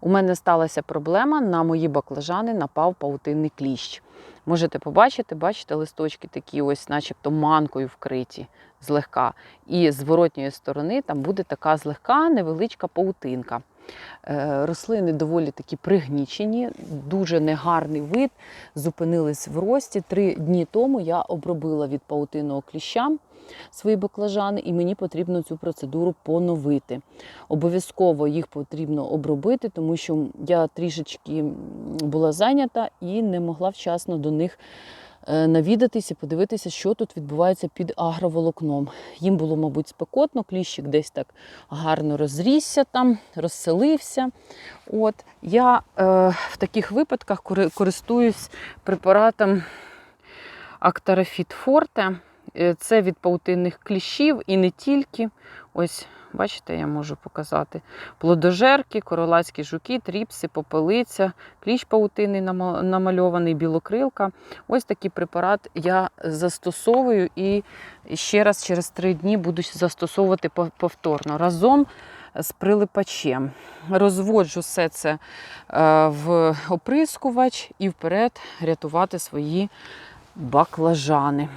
У мене сталася проблема, на мої баклажани напав паутинний кліщ. Можете побачити, бачите, листочки такі, ось, начебто, манкою вкриті злегка. І з зворотньої сторони там буде така злегка невеличка паутинка. Е, Рослини доволі такі пригнічені, дуже негарний вид, зупинились в рості. Три дні тому я обробила від паутинного кліща свої баклажани, і мені потрібно цю процедуру поновити. Обов'язково їх потрібно обробити, тому що я трішечки була зайнята і не могла вчасно до них навідатися, подивитися, що тут відбувається під агроволокном. Їм було, мабуть, спекотно, кліщик десь так гарно розрісся там, розселився. От я е, в таких випадках користуюсь препаратом Актарафіт Форте. Е, Це від паутинних кліщів і не тільки. Ось, бачите, я можу показати. Плодожерки, королацькі жуки, тріпси, попелиця, кліщ паутинний намальований, білокрилка. Ось такий препарат я застосовую і ще раз через три дні буду застосовувати повторно разом з прилипачем. Розводжу все це е, в оприскувач і вперед рятувати свої баклажани.